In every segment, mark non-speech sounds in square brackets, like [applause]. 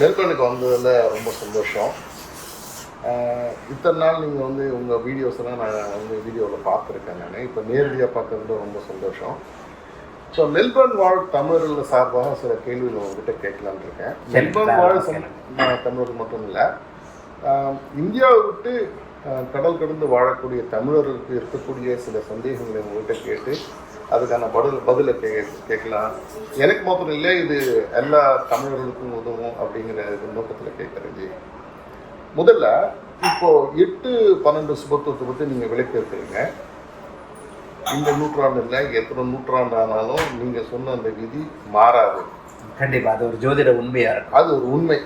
மெல்பர்னுக்கு வந்ததில் ரொம்ப சந்தோஷம். இத்தனை நாள் நீங்கள் வந்து உங்கள் வீடியோஸ் எல்லாம் நான் வந்து வீடியோவில் பார்த்துருக்கேன் நான். இப்போ நேரடியாக பார்க்கறது ரொம்ப சந்தோஷம். ஸோ மெல்பர்ன் வாழ் தமிழர்கள் சார்பாக சில கேள்விகள் உங்ககிட்ட கேட்கலான்னு இருக்கேன். மெல்பர்ன் வாழ் தமிழர்கள் மட்டும் இல்லை. இந்தியாவை விட்டு கடல் கடந்து வாழக்கூடிய தமிழர்களுக்கு இருக்கக்கூடிய சில சந்தேகங்களை உங்ககிட்ட கேட்டு அதுக்கான பதில் பதிலை கே கேட்கலாம். எனக்கு மாத்திரம் இல்லை இது எல்லா தமிழர்களுக்கும் உதவும் அப்படிங்கிற நோக்கத்தில் கேட்குறேன் ஜி. முதல்ல இப்போ எட்டு பன்னெண்டு சுபத்துவத்தை பற்றி நீங்கள் விளக்கி இருக்கிறீங்க இந்த நூற்றாண்டில் எத்தனை நூற்றாண்டு ஆனாலும் நீங்கள் சொன்ன அந்த விதி மாறாது. கண்டிப்பா அது ஒரு ஜோதிட உண்மையா இருக்கும். அது ஒரு உண்மை.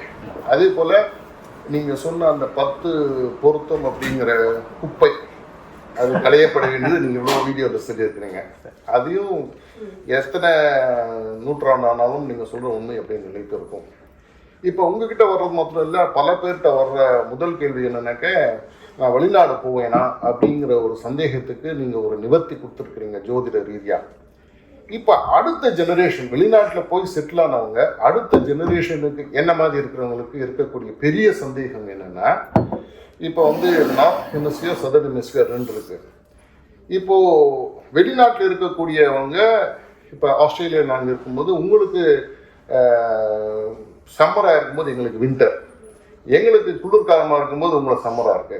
அதே போல் நீங்கள் சொன்ன அந்த பத்து பொருத்தம் அப்படிங்கிற குப்பை அது களையப்பட வேண்டியது நீங்கள் இவ்வளோ வீடியோவில் சொல்லியிருக்கிறீங்க. அதையும் எத்தனை நூற்றாண்டு ஆனாலும் நீங்கள் சொல்கிற உண்மை அப்படின்னு நினைத்து இருக்கும் இப்போ உங்ககிட்ட வர்றது மாத்திரம் இல்லை பல பேர்கிட்ட வர்ற முதல் கேள்வி என்னன்னாக்க நான் வெளிநாடு போவேனா அப்படிங்கிற ஒரு சந்தேகத்துக்கு நீங்கள் ஒரு நிவர்த்தி கொடுத்துருக்குறீங்க ஜோதிட ரீதியாக இப்போ அடுத்த ஜெனரேஷன் வெளிநாட்டில் போய் செட்டில் ஆனவங்க அடுத்த ஜெனரேஷனுக்கு என்ன மாதிரி இருக்கிறவங்களுக்கு இருக்கக்கூடிய பெரிய சந்தேகம் என்னன்னா இப்போ வந்து நார்த் ஹெமிஸ்பியர் சதர்ன் ஹெமிஸ்பியர் ரெண்டு இருக்கு. இப்போ வெளிநாட்டில் இருக்கக்கூடியவங்க இப்போ ஆஸ்திரேலியா நாங்கள் இருக்கும்போது உங்களுக்கு சம்மராக இருக்கும்போது எங்களுக்கு வின்டர் எங்களுக்கு குளிர்காலமாக இருக்கும்போது உங்களுக்கு சம்மராக இருக்கு.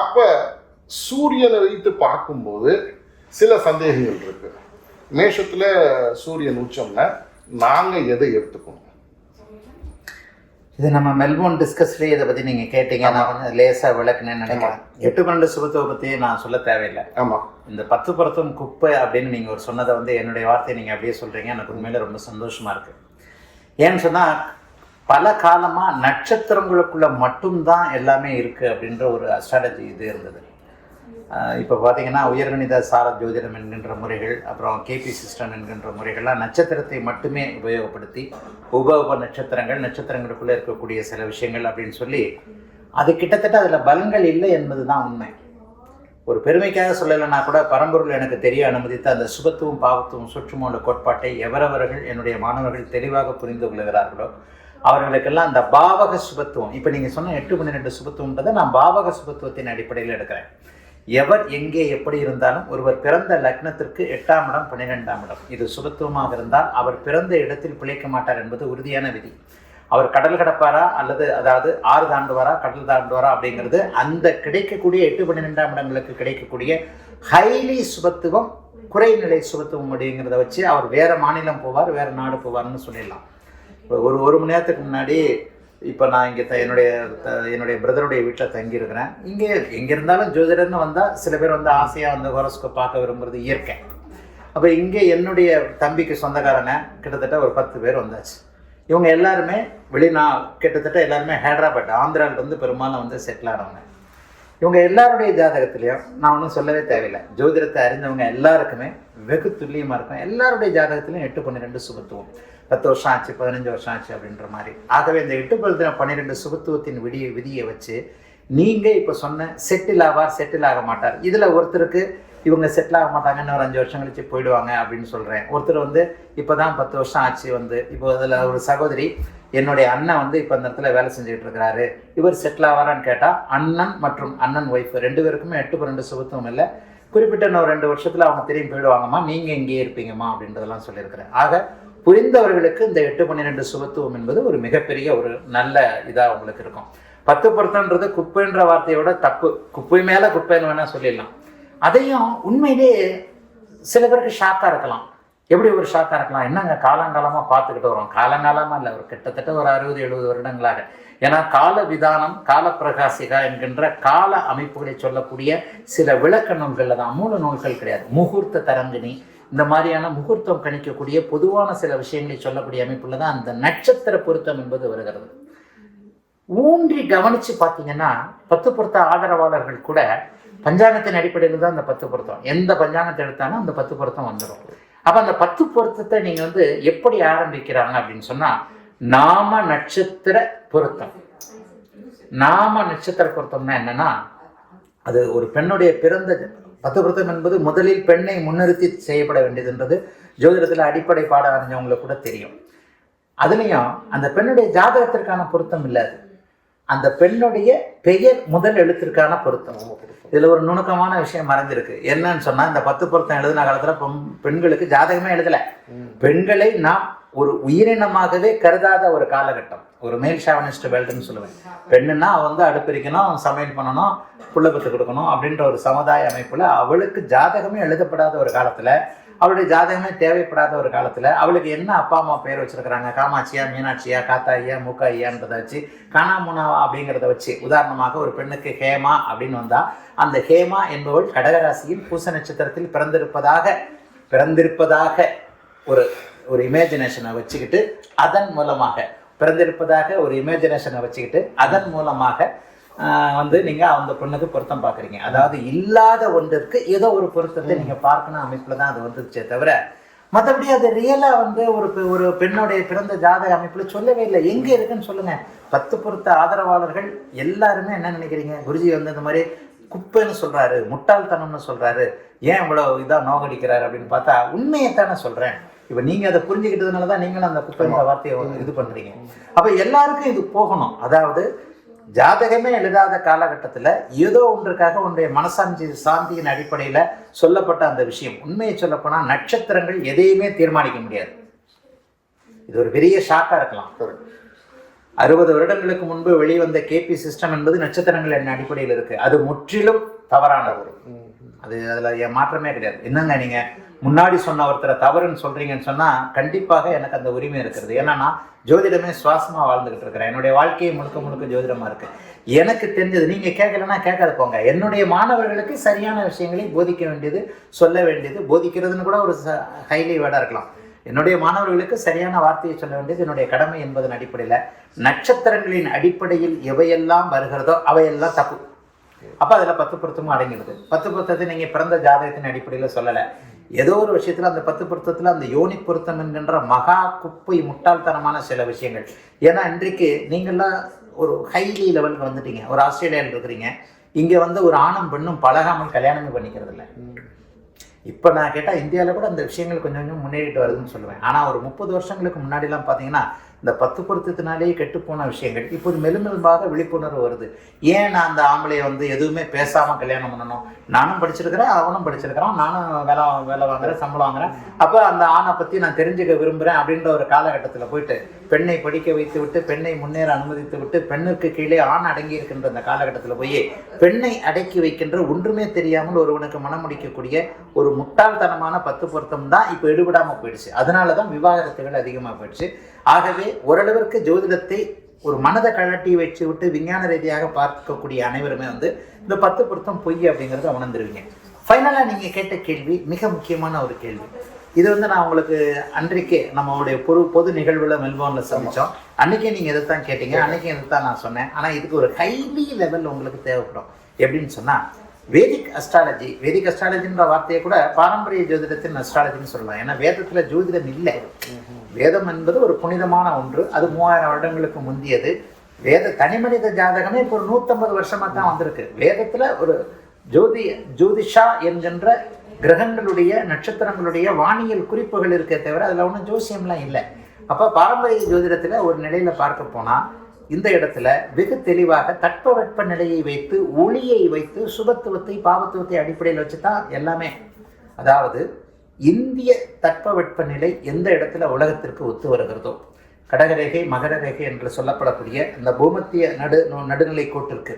அப்போ சூரியனை வைத்து பார்க்கும்போது சில சந்தேகங்கள் இருக்கு. மேஷத்தில் சூரியன் உச்சம்னா நாங்கள் எதை எடுத்துக்கணும்? இது நம்ம மெல்போர்ன் டிஸ்கஸ்லேயே இதை பற்றி நீங்கள் கேட்டீங்க. நான் கொஞ்சம் லேசாக விளக்குனேன்னு நினைக்கிறேன். எட்டு பன்னெண்டு சுபத்துவை பற்றி நான் சொல்ல தேவையில்லை. ஆமாம் இந்த பத்து பொருத்தம் குப்பை அப்படின்னு நீங்கள் ஒரு சொன்னதை வந்து என்னுடைய வார்த்தையை நீங்கள் அப்படியே சொல்கிறீங்க எனக்கு உண்மையில ரொம்ப சந்தோஷமாக இருக்குது ஏன்னு சொன்னால் பல காலமாக நட்சத்திரங்களுக்குள்ள மட்டும்தான் எல்லாமே இருக்குது அப்படின்ற ஒரு அஸ்ட்ராலஜி இது இருந்தது. இப்போ பார்த்தீங்கன்னா உயர்கணித சார ஜோதிடம் என்கின்ற முறைகள் அப்புறம் கேபி சிஸ்டம் என்கின்ற முறைகள்லாம் நட்சத்திரத்தை மட்டுமே உபயோகப்படுத்தி உப உப நட்சத்திரங்கள் நட்சத்திரங்களுக்குள்ளே இருக்கக்கூடிய சில விஷயங்கள் அப்படின்னு சொல்லி அது கிட்டத்தட்ட அதில் பலன்கள் இல்லை என்பது தான் உண்மை. ஒரு பெருமைக்காக சொல்லலைன்னா கூட பரம்பொருள் எனக்கு தெரிய அனுமதித்த அந்த சுபத்துவம் பாவத்துவம் சுற்றுமூல கோட்பாட்டை எவரவர்கள் என்னுடைய மாணவர்கள் தெளிவாக புரிந்து கொள்கிறார்களோ அவர்களுக்கெல்லாம் அந்த பாவக சுபத்துவம் இப்போ நீங்கள் சொன்ன எட்டு பன்னிரெண்டு சுபத்துவம்ன்றதை நான் பாவக சுபத்துவத்தின் அடிப்படையில் எடுக்கிறேன். எவர் எங்கே எப்படி இருந்தாலும் ஒருவர் பிறந்த லக்னத்திற்கு எட்டாம் இடம் பன்னிரெண்டாம் இடம். இது சுபத்துவமாக இருந்தால் அவர் பிறந்த இடத்தில் பிழைக்க மாட்டார் என்பது உறுதியான விதி. அவர் கடல் கடப்பாரா அல்லது அதாவது ஆறு தாண்டுவாரா கடல் தாண்டுவாரா அப்படிங்கிறது அந்த கிடைக்கக்கூடிய எட்டு பன்னிரெண்டாம் இடங்களுக்கு கிடைக்கக்கூடிய ஹைலி சுபத்துவம் குறைநிலை சுபத்துவம் அப்படிங்கிறத வச்சு அவர் வேற மாநிலம் போவார் வேற நாடு போவார்னு சொல்லிடலாம். இப்போ ஒரு ஒரு மணி நேரத்துக்கு முன்னாடி இப்போ நான் இங்கே த என்னுடைய த- என்னுடைய பிரதருடைய வீட்டில் தங்கியிருக்கிறேன். இங்கே எங்கே இருந்தாலும் ஜோதிடர்னு வந்தால் சில பேர் வந்து ஆசையாக வந்து ஹொரோஸ்கோப் பார்க்க விரும்புறது இயற்கை. அப்போ இங்கே என்னுடைய தம்பிக்கு சொந்தக்காரங்க கிட்டத்தட்ட ஒரு பத்து பேர் வந்தாச்சு. இவங்க எல்லாருமே வெளிநா கிட்டத்தட்ட எல்லாருமே ஹைதராபாத் ஆந்திராவிலேருந்து பெரும்பாலும் வந்து செட்டில் ஆனவங்க. இவங்க எல்லாருடைய ஜாதகத்துலேயும் நான் ஒன்றும் சொல்லவே தேவையில்லை. ஜோதிடத்தை அறிஞ்சவங்க எல்லாருக்குமே வெகு துல்லியமாக இருக்கும். எல்லாருடைய ஜாதகத்திலையும் எட்டு பன்னிரெண்டு சுபத்துவம். பத்து வருஷம் ஆச்சு பதினஞ்சு வருஷம் ஆச்சு அப்படின்ற மாதிரி. ஆகவே இந்த எட்டு பத்து பன்னிரெண்டு சுபத்துவத்தின் விடிய விதியை வச்சு நீங்கள் இப்போ சொன்ன செட்டில் ஆவார் செட்டில் ஆக மாட்டார். இதில் ஒருத்தருக்கு இவங்க செட்டில் ஆக மாட்டாங்கன்னு ஒரு அஞ்சு வருஷம் கழிச்சு போயிடுவாங்க அப்படின்னு சொல்கிறேன் ஒருத்தர் வந்து இப்போ தான் பத்து வருஷம் ஆச்சு வந்து இப்போ அதில் ஒரு சகோதரி என்னுடைய அண்ணன் வந்து இப்போ அந்த இடத்துல வேலை செஞ்சுட்டு இருக்கிறாரு. இவர் செட்டில் ஆவாரான்னு கேட்டால் அண்ணன் மற்றும் அண்ணன் ஒய்ஃப் ரெண்டு பேருக்குமே எட்டு பன்னெண்டு சுபத்துவம் இல்லை. குறிப்பிட்ட இன்னும் ரெண்டு வருஷத்தில் அவங்க திரும்பி போயிடுவாங்கம்மா நீங்கள் இங்கேயே இருப்பீங்கம்மா அப்படின்றதெல்லாம் சொல்லியிருக்கிறேன் ஆக புரிந்தவர்களுக்கு இந்த எட்டு பன்னிரெண்டு சுபத்துவம் என்பது ஒரு மிகப்பெரிய ஒரு நல்ல இதாக உங்களுக்கு இருக்கும். பத்து பொருத்தன்றது குப்பைன்ற வார்த்தையோட தப்பு. குப்பை மேலே குப்பைன்னு வேணால் சொல்லிடலாம். அதையும் உண்மையிலே சில பேருக்கு ஷாக்காக இருக்கலாம். எப்படி ஒரு ஷாக்காக இருக்கலாம்? என்னங்க காலங்காலமாக பார்த்துக்கிட்டு வரோம். காலங்காலமாக இல்லை ஒரு கிட்டத்தட்ட ஒரு அறுபது எழுபது வருடங்களாக. ஏன்னா கால விதானம் கால பிரகாசிகா என்கின்ற கால அமைப்புகளை சொல்லக்கூடிய சில விளக்க நூல்களில் தான். மூல நூல்கள் கிடையாது. முகூர்த்த தரங்கிணி இந்த மாதிரியான முகூர்த்தம் கணிக்கக்கூடிய பொதுவான சில விஷயங்களை சொல்லக்கூடிய அமைப்புல தான் அந்த நட்சத்திர பொருத்தம் என்பது வருகிறது. ஊன்றி கவனிச்சு பார்த்தீங்கன்னா பத்து பொருத்த ஆதரவாளர்கள் கூட பஞ்சாங்கத்தின் அடிப்படையில் தான் அந்த பத்து பொருத்தம். எந்த பஞ்சாங்கத்தை எடுத்தாலும் அந்த பத்து பொருத்தம் வந்துடும் அப்போ அந்த பத்து பொருத்தத்தை நீங்கள் வந்து எப்படி ஆரம்பிக்கிறாங்க அப்படின்னு சொன்னால் நாம நட்சத்திர பொருத்தம். நாம நட்சத்திர பொருத்தம்னா என்னன்னா அது ஒரு பெண்ணுடைய பிறந்த பத்து பொருத்தம் என்பது முதலில் பெண்ணை முன்னிறுத்தி செய்யப்பட வேண்டியதுன்றது ஜோதிடத்தில் அடிப்படை பாடம் அறிஞ்சவங்களுக்கு கூட தெரியும். அதுலேயும் அந்த பெண்ணுடைய ஜாதகத்திற்கான பொருத்தம் இல்லாது அந்த பெண்ணுடைய பெயர் முதல் எழுத்திற்கான பொருத்தம். இதுல ஒரு நுணுக்கமான விஷயம் மறைஞ்சிருக்கு. என்னன்னு சொன்னா இந்த பத்து பொருத்தம் எழுதின காலத்துல பெண்- பெண்களுக்கு ஜாதகமே எழுதல. பெண்களை நாம் ஒரு உயிரினமாகவே கருதாத ஒரு காலகட்டம். ஒரு மேல் ஷாவனிஸ்ட் வேல்டுன்னு சொல்லுவேன். பெண்ணுன்னா அவ வந்து அடுப்பிரிக்கணும் சமையல் பண்ணணும் புள்ள பெற்று கொடுக்கணும் அப்படின்ற ஒரு சமுதாய அமைப்புல அவளுக்கு ஜாதகமே எழுதப்படாத ஒரு காலத்துல அவளுடைய ஜாதகமே தேவைப்படாத ஒரு காலத்தில் அவளுக்கு என்ன அப்பா அம்மா பேர் வச்சுருக்குறாங்க? காமாட்சியா மீனாட்சியா காத்தாயியா மூக்காயியான்றதை வச்சு காணாமுனா அப்படிங்கிறத வச்சு உதாரணமாக ஒரு பெண்ணுக்கு ஹேமா அப்படின்னு வந்தால் அந்த ஹேமா என்பவள் கடகராசியில் பூச நட்சத்திரத்தில் பிறந்திருப்பதாக பிறந்திருப்பதாக ஒரு ஒரு இமேஜினேஷனை வச்சுக்கிட்டு அதன் மூலமாக பிறந்திருப்பதாக ஒரு இமேஜினேஷனை வச்சுக்கிட்டு அதன் மூலமாக வந்து நீங்க அந்த பொண்ணுக்கு பொருத்தம் பார்க்குறீங்க. அதாவது இல்லாத ஒன்றிற்கு ஏதோ ஒரு பொருத்தத்தை நீங்க பார்க்கணும் அமைப்புல தான் அது வந்துச்சே தவிர மற்றபடி அது ரியலா வந்து ஒரு ஒரு பெண்ணுடைய பிறந்த ஜாதக அமைப்புல சொல்லவே இல்லை. எங்க இருக்குன்னு சொல்லுங்க. பத்து பொருத்த ஆதரவாளர்கள் எல்லாருமே என்ன நினைக்கிறீங்க? குருஜி வந்து இந்த மாதிரி குப்பைன்னு சொல்றாரு முட்டாள்தனம்னு சொல்றாரு. ஏன் இவ்வளவு இதா நோகடிக்கிறாரு அப்படின்னு பார்த்தா உண்மையைத்தானே சொல்றேன். இப்ப நீங்க அதை புரிஞ்சுக்கிட்டதுனால தான் நீங்களும் அந்த குப்பைன்ற வார்த்தையை இது பண்றீங்க. அப்ப எல்லாருக்கும் இது போகணும். அதாவது ஜாதகமே எழுதாத காலகட்டத்தில் ஏதோ ஒன்றுக்காக உன்னுடைய மனசாந்தி சாந்தியின் அடிப்படையில் சொல்லப்பட்ட அந்த விஷயம். உண்மையை சொல்லப்போனால் நட்சத்திரங்கள் எதையுமே தீர்மானிக்க முடியாது. இது ஒரு பெரிய ஷாக்காக இருக்கலாம். அறுபது வருடங்களுக்கு முன்பு வெளிவந்த கேபி சிஸ்டம் என்பது நட்சத்திரங்கள் என்ன அடிப்படையில் இருக்குது அது முற்றிலும் தவறானது அது அதில் என் மாற்றமே கிடையாது. என்னங்க நீங்கள் முன்னாடி சொன்ன ஒருத்தரை தவறுன்னு சொல்கிறீங்கன்னு சொன்னால் கண்டிப்பாக எனக்கு அந்த உரிமை இருக்கிறது. ஏன்னா ஜோதிடமே சுவாசமாக வாழ்ந்துகிட்டு இருக்கிறேன். என்னுடைய வாழ்க்கையை முழுக்க முழுக்க ஜோதிடமாக இருக்கு. எனக்கு தெரிஞ்சது நீங்கள் கேட்கலன்னா கேட்காத போங்க. என்னுடைய மாணவர்களுக்கு சரியான விஷயங்களை போதிக்க வேண்டியது சொல்ல வேண்டியது போதிக்கிறதுன்னு கூட ஒரு ஹைலி வேர்டா இருக்கலாம். என்னுடைய மாணவர்களுக்கு சரியான வார்த்தையை சொல்ல வேண்டியது என்னுடைய கடமை என்பதன் அடிப்படையில் நட்சத்திரங்களின் அடிப்படையில் எவையெல்லாம் வருகிறதோ அவையெல்லாம் தப்பு. அப்போ அதில் பத்து பொருத்தமும் அடங்கிடுது. பத்து பொருத்தத்தை நீங்கள் பிறந்த ஜாதகத்தின் அடிப்படையில் சொல்லலை. ஏதோ ஒரு விஷயத்தில் அந்த பத்து பொருத்தத்தில் அந்த யோனி பொருத்தம் என்கின்ற மகா குப்பை முட்டாள்தனமான சில விஷயங்கள். ஏன்னா இன்றைக்கு நீங்கள்லாம் ஒரு ஹைலி லெவலுக்கு வந்துட்டீங்க. ஒரு ஆஸ்திரேலியாவில் இருக்கிறீங்க. இங்கே வந்து ஒரு ஆணும் பெண்ணும் பழகாமல் கல்யாணமே பண்ணிக்கிறது இல்லை இப்போ நான் கேட்டால் இந்தியாவில் கூட அந்த விஷயங்கள் கொஞ்சம் கொஞ்சம் முன்னேறிட்டு வருதுன்னு சொல்லுவேன். ஆனால் ஒரு முப்பது வருஷங்களுக்கு முன்னாடிலாம் பார்த்தீங்கன்னா இந்த பத்து பொருத்தத்தினாலேயே கெட்டுப்போன விஷயங்கள். இப்போது மெலுமெலும்பாக விழிப்புணர்வு வருது. ஏன் நான் அந்த ஆம்பளையை வந்து எதுவுமே பேசாமல் கல்யாணம் பண்ணணும்? நானும் படிச்சிருக்கிறேன் அவனும் படிச்சிருக்கிறான் நானும் வேலை வேலை வாங்குறேன் சம்பளம் வாங்குறேன். அப்போ அந்த ஆணை பற்றி நான் தெரிஞ்சுக்க விரும்புகிறேன் அப்படின்ற ஒரு காலகட்டத்தில் போயிட்டு பெண்ணை படிக்க வைத்து விட்டு பெண்ணை முன்னேற அனுமதித்து விட்டு பெண்ணுக்கு கீழே ஆண் அடங்கி இருக்கின்ற அந்த காலகட்டத்தில் போய் பெண்ணை அடக்கி வைக்கின்ற ஒன்றுமே தெரியாமல் ஒருவனுக்கு மனம் முடிக்கக்கூடிய ஒரு முட்டாள்தனமான பத்து பொருத்தம் தான் இப்போ எடுபடாமல் போயிடுச்சு. அதனால தான் விவாகரத்துகள் அதிகமாக போயிடுச்சு. ஆகவே ஓரளவிற்கு ஜோதிடத்தை ஒரு மனதை கழட்டி வச்சு விட்டு விஞ்ஞான ரீதியாக பார்க்கக்கூடிய அனைவருமே வந்து இந்த பத்து பொருத்தம் பொய் அப்படிங்கிறத உணர்ந்துருவீங்க. ஃபைனலாக நீங்கள் கேட்ட கேள்வி மிக முக்கியமான ஒரு கேள்வி. இது வந்து நான் உங்களுக்கு அன்றைக்கே நம்மளுடைய பொது பொது நிகழ்வில் மெல்போர்னில் சந்தித்தோம் அன்றைக்கே நீங்கள் இதை தான் கேட்டீங்க அன்றைக்கே இதை தான் நான் சொன்னேன். ஆனால் இதுக்கு ஒரு ஹைலி லெவல் உங்களுக்கு தேவைப்படும். எப்படின்னு சொன்னால் வேதிக் அஸ்ட்ராலஜி வேதிக் அஸ்ட்ராலஜின்ற வார்த்தையை கூட பாரம்பரிய ஜோதிடத்தின் அஸ்ட்ராலஜின்னு சொல்லலாம். ஏன்னா வேதத்தில் ஜோதிடம் இல்லை. வேதம் என்பது ஒரு புனிதமான ஒன்று. அது மூவாயிரம் வருடங்களுக்கு முந்தியது. வேத தனிமனித ஜாதகமே இப்போ ஒரு நூற்றம்பது வருஷமாக தான் வந்திருக்கு. வேதத்தில் ஒரு ஜோதி ஜோதிஷா என்கின்ற கிரகங்களுடைய நட்சத்திரங்களுடைய வானியல் குறிப்புகள் இருக்கே தவிர அதில் ஒன்றும் ஜோசியம்லாம் இல்லை. அப்போ பாரம்பரிய ஜோதிடத்தில் ஒரு நிலையில் பார்க்க போனால் இந்த இடத்துல வெகு தெளிவாக தட்பவெட்ப நிலையை வைத்து ஒளியை வைத்து சுபத்துவத்தை பாவத்துவத்தை அடிப்படையில் வச்சு தான் எல்லாமே. அதாவது இந்திய தட்பவெட்ப நிலை எந்த இடத்துல உலகத்திற்கு ஒத்து வருகிறதோ? கடகரேகை மகர ரேகை என்று சொல்லப்படக்கூடிய இந்த பூமத்திய நடு நடுநிலை கோட்டிற்கு.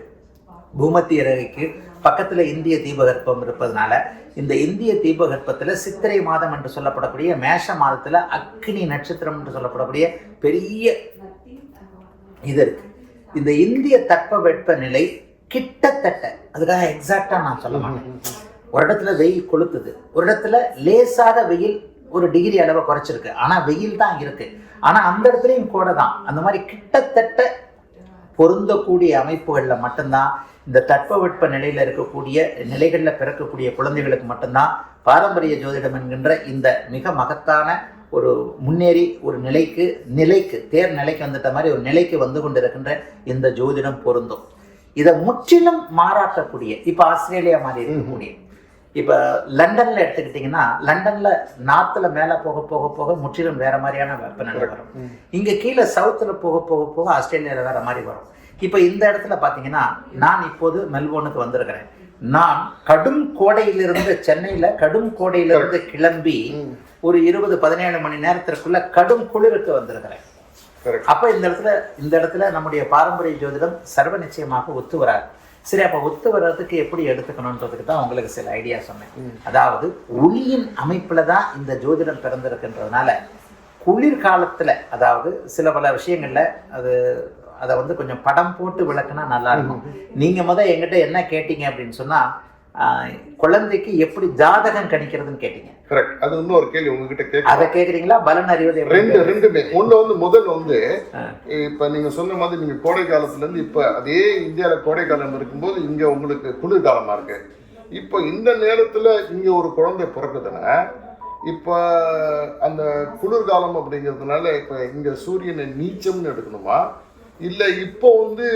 பூமத்திய ரேகைக்கு பக்கத்தில் இந்திய தீபகற்பம் இருப்பதனால இந்த இந்திய தீபகற்பத்தில் சித்திரை மாதம் என்று சொல்லப்படக்கூடிய மேஷ மாதத்தில் அக்னி நட்சத்திரம் என்று சொல்லப்படக்கூடிய பெரிய இது இருக்கு. இந்த இந்திய தட்பவெட்ப நிலை கிட்டத்தட்ட அதுக்காக எக்ஸாக்டாக நான் சொல்ல மாட்டேன். ஒரு இடத்துல வெயில் கொளுத்துது. ஒரு இடத்துல லேசாக வெயில் ஒரு டிகிரி அளவை குறைச்சிருக்கு. ஆனால் வெயில் தான் இருக்கு. ஆனால் அந்த இடத்துலையும் கூட தான். அந்த மாதிரி கிட்டத்தட்ட பொருந்தக்கூடிய அமைப்புகளில் மட்டும்தான் இந்த தட்பவெட்ப நிலையில் இருக்கக்கூடிய நிலைகளில் பிறக்கக்கூடிய குழந்தைகளுக்கு மட்டும்தான் பாரம்பரிய ஜோதிடம் என்கின்ற இந்த மிக மகத்தான ஒரு முன்னேறி ஒரு நிலைக்கு நிலைக்கு தேர் நிலைக்கு வந்துட்ட மாதிரி ஒரு நிலைக்கு வந்து கொண்டிருக்கின்ற இந்த ஜோதிடம் பொருந்தும். இதை முற்றிலும் மாறாட்டக்கூடிய இப்போ ஆஸ்திரேலியா மாதிரி இருக்கக்கூடிய இப்போ லண்டன்ல எடுத்துக்கிட்டிங்கன்னா லண்டன்ல நார்த்தில் மேலே போக போக போக முற்றிலும் வேற மாதிரியான வெப்பநிலை வரும். இங்க கீழே சவுத்தில் போக போக போக ஆஸ்திரேலியாவில் வேற மாதிரி வரும். இப்போ இந்த இடத்துல பார்த்தீங்கன்னா நான் இப்போது மெல்போர்னுக்கு வந்திருக்கிறேன். நான் கடும் கோடையிலிருந்து சென்னையில கடும் கோடையிலிருந்து கிளம்பி ஒரு இருபது பதினேழு மணி நேரத்திற்குள்ள கடும் குளிருக்கு வந்திருக்கிறேன். அப்ப இந்த இடத்துல இந்த இடத்துல நம்முடைய பாரம்பரிய ஜோதிடம் சர்வ நிச்சயமாக ஒத்து வராது. சரி அப்ப ஒத்து வர்றதுக்கு எப்படி எடுத்துக்கணுன்றதுக்கு தான் உங்களுக்கு சில ஐடியா சொன்னேன். அதாவது ஒளியின் அமைப்புல தான் இந்த ஜோதிடம் பிறந்திருக்குன்றதுனால குளிர்காலத்துல அதாவது சில பல விஷயங்கள்ல அது அதை வந்து கொஞ்சம் படம் போட்டு விளக்குனா நல்லா இருக்கும். நீங்க முத என்கிட்ட என்ன கேட்டீங்க அப்படின்னு சொன்னா ஆஹ், குழந்தைக்கு எப்படி ஜாதகம் கணிக்கிறதுன்னு கேட்டீங்க. கரெக்ட் அது இன்னும் ஒரு கேள்வி உங்ககிட்ட கேட்க அதை கேக்குறீங்களா பலன் அறிவது ரெண்டு ரெண்டுமே ஒண்ணு வந்து முதல் வந்து. இப்ப நீங்க சொன்ன மாதிரி நீங்க கோடை காலத்துல இருந்து இப்ப அதே இந்தியால கோடை காலம் இருக்கும்போது இங்க உங்களுக்கு குளிர்காலமா இருக்கு. இப்போ இந்த நேரத்துல இங்க ஒரு குழந்தை பிறக்குதுன்னா இப்ப அந்த குளிர்காலம் அப்படிங்கிறதுனால இப்ப இங்க சூரியனை நீச்சம்னு எடுக்கணுமா? இல்ல இப்போ வந்து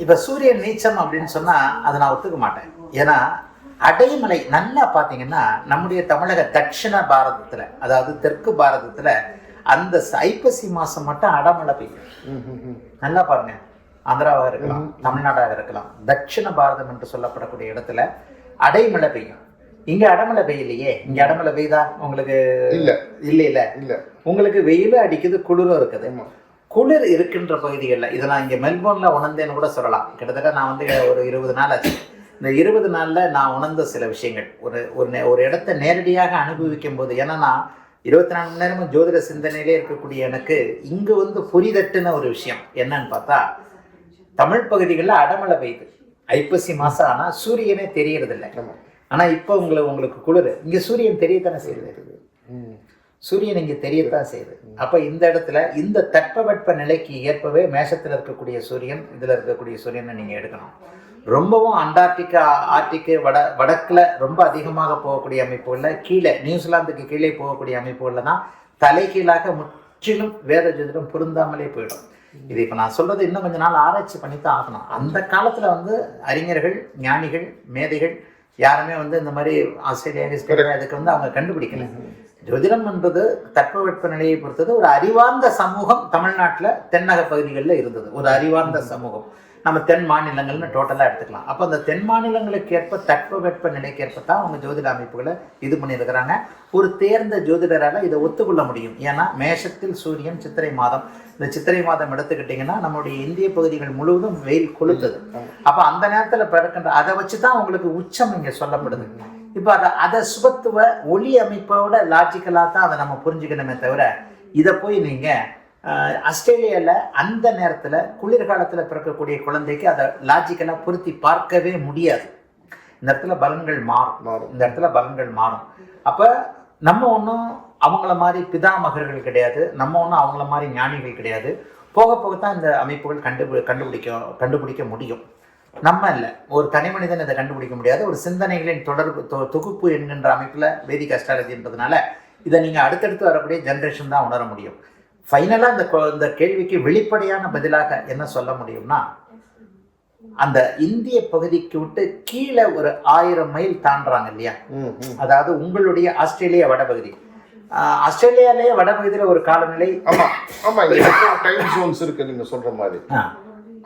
இப்ப சூரியன் நீச்சம் அப்படின்னு சொன்னா அதை நான் ஒத்துக்க மாட்டேன். ஏன்னா அடைமலை நல்லா பாத்தீங்கன்னா நம்முடைய தமிழக தட்சிண பாரதத்துல அதாவது தெற்கு பாரதத்துல அந்த ஐப்பசி மாசம் மட்டும் அடமழை பெய்யும். நல்லா பாருங்க. ஆந்திராவாக இருக்கலாம் தமிழ்நாடாக இருக்கலாம் தட்சிண பாரதம் என்று சொல்லப்படக்கூடிய இடத்துல அடைமழை பெய்யும். இங்க அடமழை பெய்யலையே. இங்க அடமழை பெய்யுதா? உங்களுக்கு இல்ல. இல்ல இல்ல. இல்ல உங்களுக்கு வெயிலும் அடிக்குது குளிரும் இருக்குது. குளிர் இருக்கின்ற பகுதிகளில் இதை நான் இங்கே மெல்போர்னில் உணர்ந்தேன்னு கூட சொல்லலாம். கிட்டத்தட்ட நான் வந்து ஒரு இருபது நாள் ஆச்சு. இந்த இருபது நாளில் நான் உணர்ந்த சில விஷயங்கள். ஒரு ஒரு ஒரு இடத்த நேரடியாக அனுபவிக்கும் போது ஏன்னா இருபத்தி நாலு மணி நேரமும் ஜோதிட சிந்தனையிலே இருக்கக்கூடிய எனக்கு இங்கே வந்து புரிதட்டுன ஒரு விஷயம் என்னன்னு பார்த்தா தமிழ் பகுதிகளில் அடமழை பெய்யுது. ஐப்பசி மாதம் ஆனால் சூரியனே தெரியறதில்லை. ஆனால் இப்போ உங்களுக்கு உங்களுக்கு குளிர். இங்கே சூரியன் தெரியத்தானே செய்யுது. சூரியன் இங்கே தெரியத்தான் செய்யுது. அப்போ இந்த இடத்துல இந்த தட்பவெட்ப நிலைக்கு ஏற்பவே மேஷத்தில் இருக்கக்கூடிய சூரியன் இதில் இருக்கக்கூடிய சூரியனை நீங்கள் எடுக்கணும். ரொம்பவும் அண்டார்டிகா ஆர்டிக்கு வட வடக்கில் ரொம்ப அதிகமாக போகக்கூடிய அமைப்புகளில் கீழே நியூசிலாந்துக்கு கீழே போகக்கூடிய அமைப்புகளில் தான் தலைகீழாக முற்றிலும் வேத ஜோதிடம் பொருந்தாமலே போயிடும். இது இப்போ நான் சொல்றது இன்னும் கொஞ்ச நாள் ஆராய்ச்சி பண்ணி தான் ஆகணும். அந்த காலத்தில் வந்து அறிஞர்கள் ஞானிகள் மேதைகள் யாருமே வந்து இந்த மாதிரி ஆஸ்திரேலியா ஆஸ்திரேலியா இதுக்கு வந்து அவங்க கண்டுபிடிக்கல. ஜோதிடம் என்பது தட்பவெட்ப நிலையை பொறுத்தது ஒரு அறிவார்ந்த சமூகம் தமிழ்நாட்டில் தென்னக பகுதிகளில் இருந்தது. ஒரு அறிவார்ந்த சமூகம். நம்ம தென் மாநிலங்கள்னு டோட்டலாக எடுத்துக்கலாம். அப்போ அந்த தென் மாநிலங்களுக்கு ஏற்ப தட்பவெட்ப நிலைக்கேற்ப தான் அவங்க ஜோதிட அமைப்புகளை இது பண்ணியிருக்கிறாங்க. ஒரு தேர்ந்த ஜோதிடரால் இதை ஒத்துக்கொள்ள முடியும். ஏன்னா மேஷத்தில் சூரியன் சித்திரை மாதம். இந்த சித்திரை மாதம் எடுத்துக்கிட்டிங்கன்னா நம்முடைய இந்திய பகுதிகள் முழுவதும் வெயில் கொளுத்துது. அப்போ அந்த நேரத்தில் பிறக்கின்ற அதை வச்சு தான் உங்களுக்கு உச்சம் இங்கே சொல்லப்படுது. இப்போ அதை அதை சுபத்துவ ஒளி அமைப்போட லாஜிக்கலாக தான் அதை நம்ம புரிஞ்சுக்கணுமே தவிர இதை போய் நீங்கள் ஆஸ்திரேலியாவில் அந்த நேரத்தில் குளிர்காலத்தில் பிறக்கக்கூடிய குழந்தைக்கு அதை லாஜிக்கலாக பொருத்தி பார்க்கவே முடியாது. இந்த இடத்துல பலன்கள் மாறும். மாறும். இந்த இடத்துல பலன்கள் மாறும். அப்போ நம்ம ஒன்றும் அவங்கள மாதிரி பிதாமகர்கள் கிடையாது. நம்ம ஒன்றும் அவங்கள மாதிரி ஞானிகள் கிடையாது. போக போக தான் இந்த அமைப்புகள் கண்டுபி கண்டுபிடிக்க கண்டுபிடிக்க முடியும். நம்ம இல்லை. ஒரு தனி மனிதன் இதை கண்டுபிடிக்க முடியாது. ஒரு சிந்தனைகளின் தொடர்பு தொ- தொகுப்பு என்கின்ற அமைப்பில் வேதிக் அஸ்ட்ராலஜின்றதுனால இதை நீங்கள் அடுத்தடுத்து வரக்கூடிய ஜென்ரேஷன் தான் உணர முடியும். ஃபைனலாக இந்த இந்த கேள்விக்கு வெளிப்படையான பதிலாக என்ன சொல்ல முடியும்னா அந்த இந்திய பகுதிக்கு விட்டு கீழே ஒரு ஆயிரம் மைல் தாண்டுறாங்க இல்லையா. அதாவது உங்களுடைய ஆஸ்திரேலியா வடபகுதி. ஆஸ்திரேலியாலேயே வடபகுதியில் ஒரு காலநிலை ஆமா ஆமா டைம் ஜோன்ஸ் இருக்கு நீங்க சொல்ற மாதிரி.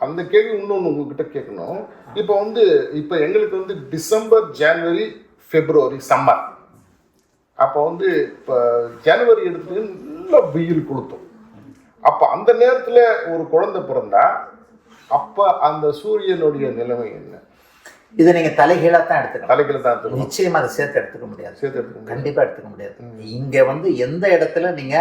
அந்த கேள்வி இன்னொன்று உங்ககிட்ட கேட்கணும். இப்போ வந்து இப்போ எங்களுக்கு வந்து டிசம்பர் ஜனவரி பிப்ரவரி சம்மர். அப்போ வந்து இப்போ ஜனவரி எடுத்து நல்லா வெயில் கொளுத்தும். அப்போ அந்த நேரத்தில் ஒரு குழந்தை பிறந்தா அப்போ அந்த சூரியனுடைய நிலைமை என்ன? இதை நீங்க தலைகீழா தான் எடுத்துக்கணும். தலைகளை தான் திரும்ப நிச்சயமா அதை சேர்த்து எடுத்துக்க முடியாது. சேர்த்து முடியும் கண்டிப்பா எடுத்துக்க முடியாது. இங்க வந்து எந்த இடத்துல நீங்க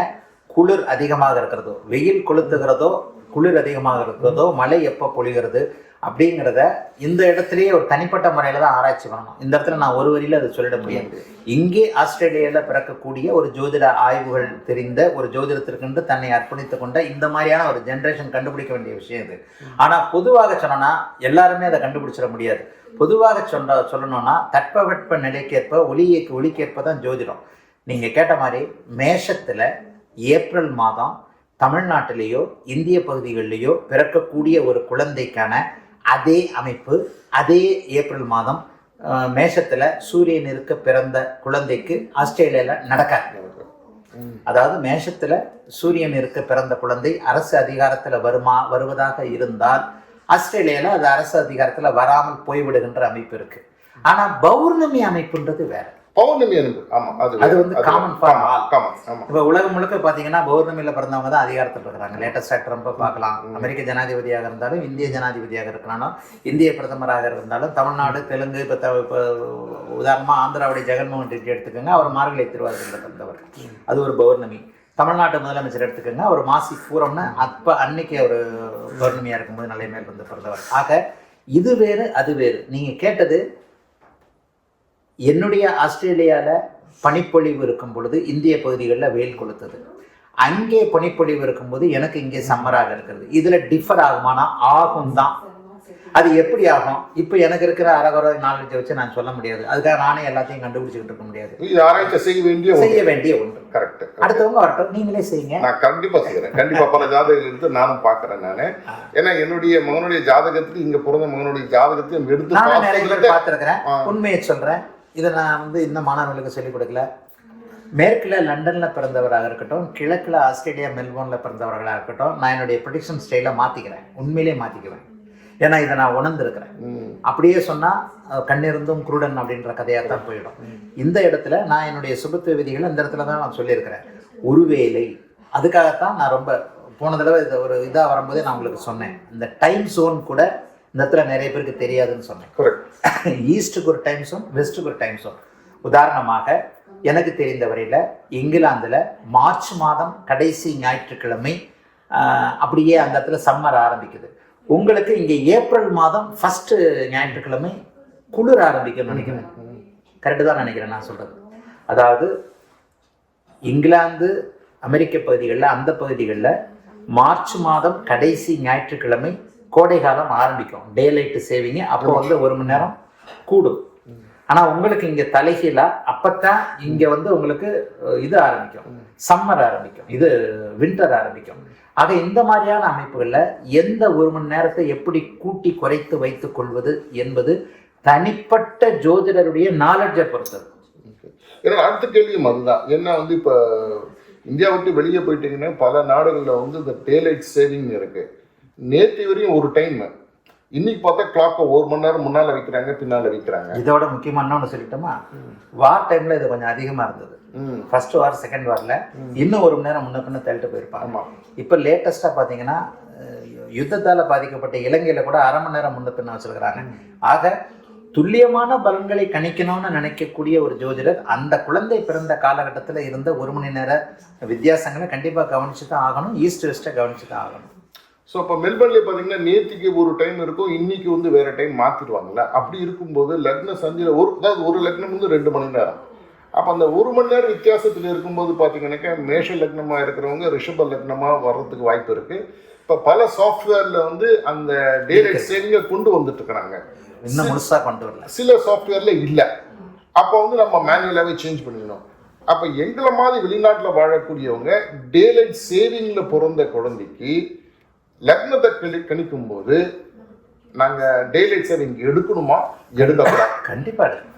குளிர் அதிகமாக இருக்கிறதோ வெயில் கொளுத்துகிறதோ குளிர் அதிகமாக இருக்கிறதோ மழை எப்போ பொழிகிறது அப்படிங்கிறத இந்த இடத்துலயே ஒரு தனிப்பட்ட முறையில தான் ஆராய்ச்சி பண்ணணும். இந்த இடத்துல நான் ஒரு வரியில அதை சொல்லிட முடியாது. இங்கே ஆஸ்திரேலியாவில் பிறக்கக்கூடிய ஒரு ஜோதிட ஆய்வுகள் தெரிந்த ஒரு ஜோதிடத்திற்கென்று தன்னை அர்ப்பணித்து கொண்ட இந்த மாதிரியான ஒரு ஜென்ரேஷன் கண்டுபிடிக்க வேண்டிய விஷயம் இது. ஆனா பொதுவாக சொன்னோன்னா எல்லாருமே அதை கண்டுபிடிச்சிட முடியாது. பொதுவாக சொன்ன சொல்லணும்னா தட்பவெட்ப நிலைக்கேற்ப ஒளியேக்கு ஒளிக்கேற்ப தான் ஜோதிடம். நீங்க கேட்ட மாதிரி மேஷத்துல ஏப்ரல் மாதம் தமிழ்நாட்டிலேயோ இந்திய பகுதிகளிலேயோ பிறக்கக்கூடிய ஒரு குழந்தைக்கான அதே அமைப்பு அதே ஏப்ரல் மாதம் மேஷத்துல சூரியன் இருக்க பிறந்த குழந்தைக்கு ஆஸ்திரேலியால நடக்காது. அதாவது மேஷத்துல சூரியன் இருக்க பிறந்த குழந்தை அரசு அதிகாரத்துல வருமா வருவதாக இருந்தால் ஆஸ்திரேலியால அது அரசு அதிகாரத்துல வராமல் போய்விடுகின்ற அமைப்பு இருக்கு. ஆனா பௌர்ணமி அமைப்புன்றது வேற. பௌர்ணமி அனுப்பு ஆமா அது அது வந்து common for all. காமன் ஆமா. இப்ப உலகம் முழுக்க பாத்தீங்கன்னா பௌர்ணமியில பிறந்தவங்க தான் அதிகாரத்தில் இருக்கிறாங்க. லேட்டஸ்டா ட்ரம்ப்பை பார்க்கலாம். அமெரிக்க ஜனாதிபதியாக இருந்தாலும் இந்திய ஜனாதிபதியாக இருக்கிறாலும் இந்திய பிரதமராக இருந்தாலும் தமிழ்நாடு தெலுங்கு இப்போ த இப்போ உதாரணமா ஆந்திராவுடைய ஜெகன்மோகன் ரெட்டி எடுத்துக்கோங்க. அவர் மார்கழி திருவாரூரில் பிறந்தவர். அது ஒரு பௌர்ணமி. தமிழ்நாட்டு முதலமைச்சர் எடுத்துக்கோங்க. அவர் மாசி பூரம்னு அப்ப அன்னைக்கு ஒரு பௌர்ணமியா இருக்கும்போது நல்ல மேல் வந்து பிறந்தவர். ஆக இது வேறு அது வேறு. நீங்க கேட்டது என்னுடைய ஆஸ்திரேலியால பனிப்பொழிவு இருக்கும் பொழுது இந்திய பகுதிகளில் வெயில் கொளுத்தது. அங்கே பனிப்பொழிவு இருக்கும்போது எனக்கு இங்கே சம்மராக இருக்கிறது. இதுல டிஃபர் ஆகுமானா ஆகும் தான். அது எப்படி ஆகும்? இப்போ எனக்கு இருக்கிற அரகுற நாலேஜை வச்சு நான் சொல்ல முடியாது. அதுக்காக நானே எல்லாத்தையும் கண்டுபிடிச்சிக்கிட்டு இருக்க முடியாது. இது ஆராய்ச்சி செய்ய வேண்டிய செய்ய வேண்டிய ஒன்று. கரெக்ட் அடுத்தவங்க வரட்டும். நீங்களே செய்யுங்க. நான் கண்டிப்பா செய்யறேன் கண்டிப்பா பல ஜாதகம் எடுத்து நானும் பாக்குறேன் நானு. ஏன்னா என்னுடைய மகனுடைய ஜாதகத்துக்கு இங்க பிறந்த மகனுடைய ஜாதகத்தையும் எடுத்து நானும் நிறைய பேர் பார்த்துருக்கிறேன். உண்மையை சொல்றேன். இதை நான் வந்து இன்னும் மாணவர்களுக்கு சொல்லிக் கொடுக்கல. மேற்குல லண்டன்ல பிறந்தவராக இருக்கட்டும் கிழக்குல ஆஸ்திரேலியா மெல்போர்ன்ல பிறந்தவர்களாக இருக்கட்டும் நான் என்னுடைய ப்ரொடிக்ஷன் ஸ்டைலை மாத்திக்கிறேன். உண்மையிலே மாத்திக்குவேன். ஏன்னா இதை நான் உணர்ந்திருக்கிறேன். அப்படியே சொன்னா அஹ், கண்ணிருந்தும் குருடன் அப்படின்ற கதையா தான் போயிடும். இந்த இடத்துல நான் என்னுடைய சுபத்துவ விதிகளை இந்த இடத்துல தான் நான் சொல்லியிருக்கிறேன். ஒருவேளை அதுக்காகத்தான் நான் ரொம்ப போன தடவை இது ஒரு இதாக வரும்போதே நான் உங்களுக்கு சொன்னேன். இந்த டைம் ஜோன் கூட இந்த இடத்துல நிறைய பேருக்கு தெரியாதுன்னு சொன்னேன். ஈஸ்ட்டுக்கு ஒரு டைம் ஜோன் வெஸ்ட்டுக்கு ஒரு டைம் ஜோன் உதாரணமாக எனக்கு தெரிந்த வரையில் இங்கிலாந்தில் மார்ச் மாதம் கடைசி ஞாயிற்றுக்கிழமை அப்படியே அந்த இடத்துல சம்மர் ஆரம்பிக்குது. உங்களுக்கு இங்கே ஏப்ரல் மாதம் ஃபஸ்ட்டு ஞாயிற்றுக்கிழமை குளிர் ஆரம்பிக்கும்னு நினைக்கிறேன். கரெக்டு தான் நினைக்கிறேன் நான் சொல்கிறது அதாவது இங்கிலாந்து அமெரிக்க பகுதிகளில் அந்த பகுதிகளில் மார்ச் மாதம் கடைசி ஞாயிற்றுக்கிழமை கோடை காலம் ஆரம்பிக்கும். டே லைட்டு சேவிங்க அப்போ வந்து ஒரு மணி நேரம் கூடும். ஆனால் உங்களுக்கு இங்கே தலைகீழா அப்பத்தான் இங்கே வந்து உங்களுக்கு இது ஆரம்பிக்கும். சம்மர் ஆரம்பிக்கும். இது வின்டர் ஆரம்பிக்கும். ஆக இந்த மாதிரியான அமைப்புகளில் எந்த ஒரு மணி நேரத்தை எப்படி கூட்டி குறைத்து வைத்துக் கொள்வது என்பது தனிப்பட்ட ஜோதிடருடைய நாலெட்ஜை பொறுத்தது. ஏன்னா அடுத்த கேள்வியும் அதுதான். என்ன வந்து இப்ப இந்தியா விட்டு வெளியே போயிட்டீங்கன்னா பல நாடுகள்ல வந்து இந்த டேலைட் சேவிங் இருக்கு. நேற்று வரையும் ஒரு டைம் இன்னைக்கு பார்த்தா கிளாக்கை ஒரு மணி நேரம் முன்னால வைக்கிறாங்க பின்னால வைக்கிறாங்க. இதோட முக்கியமான ஒன்று சொல்லிட்டோமா? வார் டைம்ல இது கொஞ்சம் அதிகமா இருந்தது. ஃபர்ஸ்ட் வார் செகண்ட் வார்ல இன்னும் ஒரு மணி நேரம் முன்ன பின்ன தள்ளிட்டு போயிருப்பாங்க. இப்போ லேட்டஸ்டா பாத்தீங்கன்னா அஹ், யுத்தத்தால பாதிக்கப்பட்ட இலங்கையில கூட அரை மணி நேரம் முன்ன பின்ன வச்சிருக்கிறாங்க. ஆக துல்லியமான பலன்களை கணிக்கணும்னு நினைக்கக்கூடிய ஒரு ஜோதிடர் அந்த குழந்தை பிறந்த காலகட்டத்துல இருந்த ஒரு மணி நேர வித்தியாசங்களை கண்டிப்பா கவனிச்சு தான் ஆகணும் ஈஸ்ட் வெஸ்ட்டை கவனிச்சு தான் ஆகணும். ஸோ இப்போ மெல்பர்ன்ல பார்த்தீங்கன்னா நேத்திக்கு ஒரு டைம் இருக்கும் இன்னைக்கு வந்து வேற டைம் மாத்திடுவாங்கல்ல? அப்படி இருக்கும்போது லக்ன சந்தியில ஒரு அதாவது ஒரு லக்னம் வந்து ரெண்டு மணி நேரம். அப்போ அந்த ஒரு மணி நேரம் வித்தியாசத்தில் இருக்கும்போது பார்த்தீங்கன்னாக்கா மேஷ லக்னமாக இருக்கிறவங்க ரிஷப லக்னமாக வர்றதுக்கு வாய்ப்பு இருக்கு. இப்போ பல சாஃப்ட்வேர்ல வந்து அந்த டேலைட் சேவிங்கை கொண்டு வந்துட்டு இருக்கிறாங்க. இன்னும் முழுசா கொண்டு வரல. சில சாஃப்ட்வேர்ல இல்லை. அப்போ வந்து நம்ம மேனுவலாகவே சேஞ்ச் பண்ணிக்கணும். அப்போ எங்களை மாதிரி வெளிநாட்டில் வாழக்கூடியவங்க டேலைட் சேவிங்கில் பிறந்த குழந்தைக்கு லக்னத்தை கணி கணிக்கும் போது நாங்கள் டேலைட் சேவிங் எடுக்கணுமா? எடுக்கக்கூடாது. கண்டிப்பா எடுக்கணும்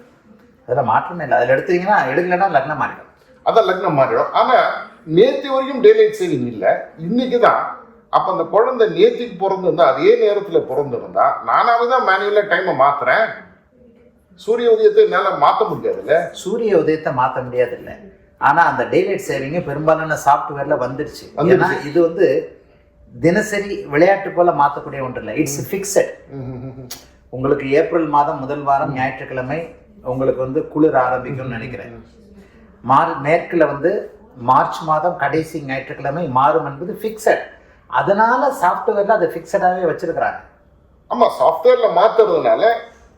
அதுல மாற்றமே இல்லை. அதுல எடுத்தீங்கன்னா எடுக்கலைன்னா லக்னம் மாறிடும். அதான் லக்னம் மாறிடும். ஆனால் நேற்று வரைக்கும் டேலைட் சேவிங் இல்லை. இன்னைக்கு தான் அப்போ அந்த குழந்தை நேத்திக்கு பிறந்திருந்தா அதே நேரத்தில் பிறந்திருந்தா நானாவே தான் மேனுவலாக டைமை மாத்துறேன். சூரிய உதயத்தை என்னால் மாற்ற முடியாதுல்ல? சூரிய உதயத்தை மாற்ற முடியாது இல்லை ஆனா அந்த டேலைட் சேவிங் பெரும்பாலான சாஃப்ட்வேர்ல வந்துடுச்சு. ஏன்னா இது வந்து தினசரி விளையாட்டு போல மாற்றக்கூடிய ஒன்று இல்லை இட்ஸ் ஃபிக்ஸட் உங்களுக்கு ஏப்ரல் மாதம் முதல் வாரம் ஞாயிற்றுக்கிழமை உங்களுக்கு வந்து குளிர் ஆரம்பிக்கும்னு நினைக்கிறேன். மார் மேற்குல வந்து மார்ச் மாதம் கடைசி ஞாயிற்றுக்கிழமை மாறும் என்பது ஃபிக்ஸட் அதனால சாஃப்ட்வேர்ல அதை ஃபிக்ஸடாகவே வச்சிருக்கிறாங்க. ஆமா சாஃப்ட்வேர்ல மாத்துறதுனால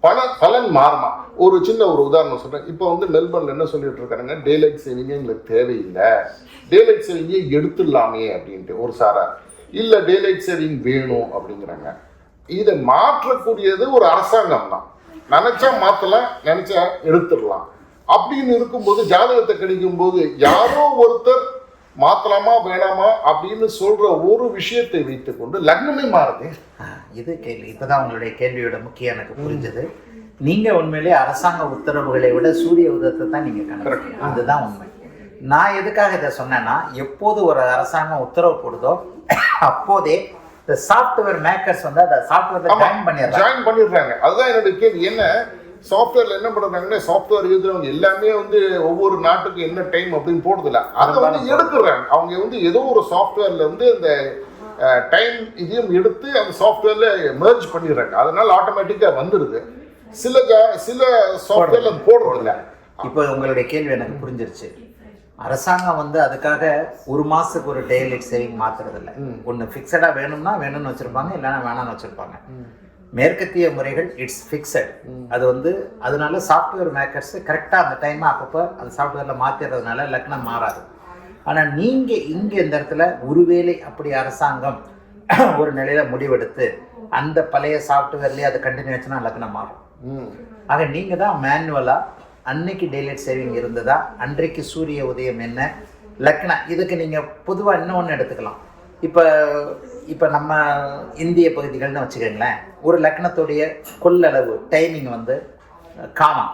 பல பலன் மாறுமா? ஒரு சின்ன ஒரு உதாரணம் சொல்றேன். இப்போ வந்து மெல்பர்ன்ல என்ன சொல்லிட்டு இருக்காங்க டேலைட் சேவிங்கே எங்களுக்கு தேவையில்லை. டேலைட் சேவிங்கே எடுத்துடலாமே அப்படின்ட்டு ஒரு சாரா. இல்ல டேலைட் சேவிங் வேணும் அப்படிங்கிறாங்க. இதை மாற்றக்கூடியது ஒரு அரசாங்கம் தான். நினைச்சா மாத்தலாம் நினைச்சா எடுத்துடலாம். அப்படின்னு இருக்கும்போது ஜாதகத்தை கணிக்கும் போது யாரோ ஒருத்தர் மாத்தலாமா வேணாமா அப்படின்னு சொல்ற ஒரு விஷயத்தை வைத்துக்கொண்டு லக்னமே மாறுது. இது கேள்வி. இப்பதான் உங்களுடைய கேள்வியோட முக்கியம் எனக்கு புரிஞ்சது. நீங்க உண்மையிலேயே அரசாங்க உத்தரவுகளை விட சூரிய உதயத்தை தான் நீங்க கணக்கு அதுதான் உண்மை. நான் எதுக்காக இதை சொன்னேன்னா எப்போது ஒரு அரசாங்கம் உத்தரவு போடுதோ அப்போதே இந்த சாஃப்ட்வேர் மேக்கர்ஸ் வந்து அதை சாஃப்ட்வேர்ல ஜாயின் பண்ணிடுறாங்க. ஜாயின் பண்ணிடுறாங்க. அதுதான் என்னுடைய கேள்வி. என்ன? சாஃப்ட்வேர்ல என்ன பண்றாங்கன்னா சாஃப்ட்வேர் எழுதுறவங்க எல்லாமே வந்து ஒவ்வொரு நாட்டுக்கு என்ன டைம் அப்படின்னு போடுதில்ல அதை வந்து எடுத்துடுறாங்க அவங்க வந்து ஏதோ ஒரு சாஃப்ட்வேர்ல வந்து அந்த டைம் இதையும் எடுத்து அந்த சாஃப்ட்வேர்ல மெர்ஜ் பண்ணிடுறாங்க. அதனால ஆட்டோமேட்டிக்கா வந்துடுது. சில சில சாஃப்ட்வேர்ல போடுறதில்ல. இப்போ உங்களுடைய கேள்வி எனக்கு புரிஞ்சிருச்சு. அரசாங்கம் வந்து அதுக்காக ஒரு மாசத்துக்கு ஒரு டெய்லிட் சேவிங் மாத்துறது இல்ல ஒன்று ஃபிக்ஸடாக வேணும்னா வேணும்னு வச்சிருப்பாங்க இல்லைன்னா வேணாம்னு வச்சிருப்பாங்க. மேற்கத்திய முறைகள் இட்ஸ் ஃபிக்ஸட் அது வந்து அதனால சாஃப்ட்வேர் மேக்கர்ஸ் கரெக்டாக அந்த டைமை அப்பப்போ அந்த சாஃப்ட்வேரில் மாற்றிடுறதுனால லக்னம் மாறாது. ஆனால் நீங்கள் இங்கே இந்த இடத்துல ஒருவேளை அப்படி அரசாங்கம் [clears throat] ஒரு நிலையில முடிவெடுத்து அந்த பழைய சாஃப்ட்வேர்லேயே அதை கண்டினியூ வச்சுன்னா லக்னம் மாறும். ஆக நீங்க தான் மேனுவலா அன்னைக்கு டெய்லைட் சேவிங் இருந்ததா? அன்றைக்கு சூரிய உதயம் என்ன? லக்னா இதுக்கு நீங்க பொதுவா இன்னொன்று எடுத்துக்கலாம். இப்போ இப்போ நம்ம இந்திய பகுதிகள்னு வச்சுக்கோங்களேன். ஒரு லக்னத்துடைய கொள்ளளவு டைமிங் வந்து காமா.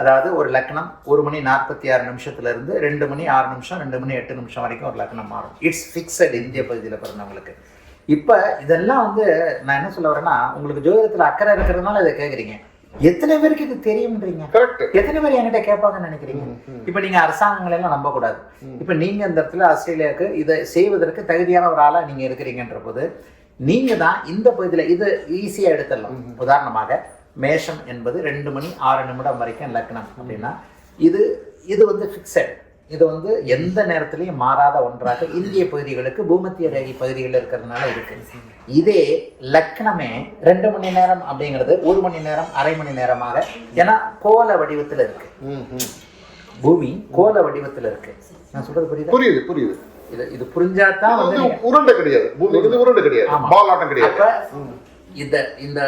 அதாவது ஒரு லக்னம் ஒரு மணி நாற்பத்தி ஆறு நிமிஷத்துல இருந்து ரெண்டு மணி ஆறு நிமிஷம் ரெண்டு மணி எட்டு நிமிஷம் வரைக்கும் ஒரு லக்னம் மாறும். இட்ஸ் ஃபிக்ஸட் இந்திய பகுதியில் பிறந்தவங்களுக்கு. இப்போ இதெல்லாம் வந்து நான் என்ன சொல்ல வரேன்னா உங்களுக்கு ஜோதிடத்தில் அக்கறை இருக்கிறதுனால இதை கேட்குறீங்க எத்தனை பேருக்கு இது தெரியும்ன்றீங்க? எத்தனை பேர் என்கிட்ட கேட்பாங்கன்னு நினைக்கிறீங்க? இப்போ நீங்க அரசாங்கங்களை எல்லாம் நம்பக்கூடாது. இப்போ நீங்க இந்த இடத்துல ஆஸ்திரேலியாவுக்கு இதை செய்வதற்கு தகுதியான ஒரு ஆளா நீங்க இருக்கிறீங்கன்ற போது நீங்க தான் இந்த பகுதியில இது ஈஸியா எடுத்துடலாம். உதாரணமாக மேஷம் என்பது ரெண்டு மணி ஆறு நிமிடம் வரைக்கும் லக்னம் அப்படின்னா இது இது வந்து ஃபிக்ஸட் இது வந்து எந்த நேரத்திலையும் மாறாத ஒன்றாக இந்திய பகுதிகளுக்கு பூமத்திய ரேகை பகுதிகளில் இருக்கிறதுனால இருக்கு. இதே லக்னமே ரெண்டு மணி நேரம் அப்படிங்கிறது ஒரு மணி நேரம் அரை மணி நேரமாக. ஏன்னா கோல வடிவத்துல இருக்கு. பூமி கோல வடிவத்துல இருக்கு. நான் சொல்றது புரியுதா? புரியுது புரியுது. இது இது புரிஞ்சாதான் வந்து உருண்டை கிடையாது. உருண்டை கிடையாது. கிடையாது. இந்த இந்த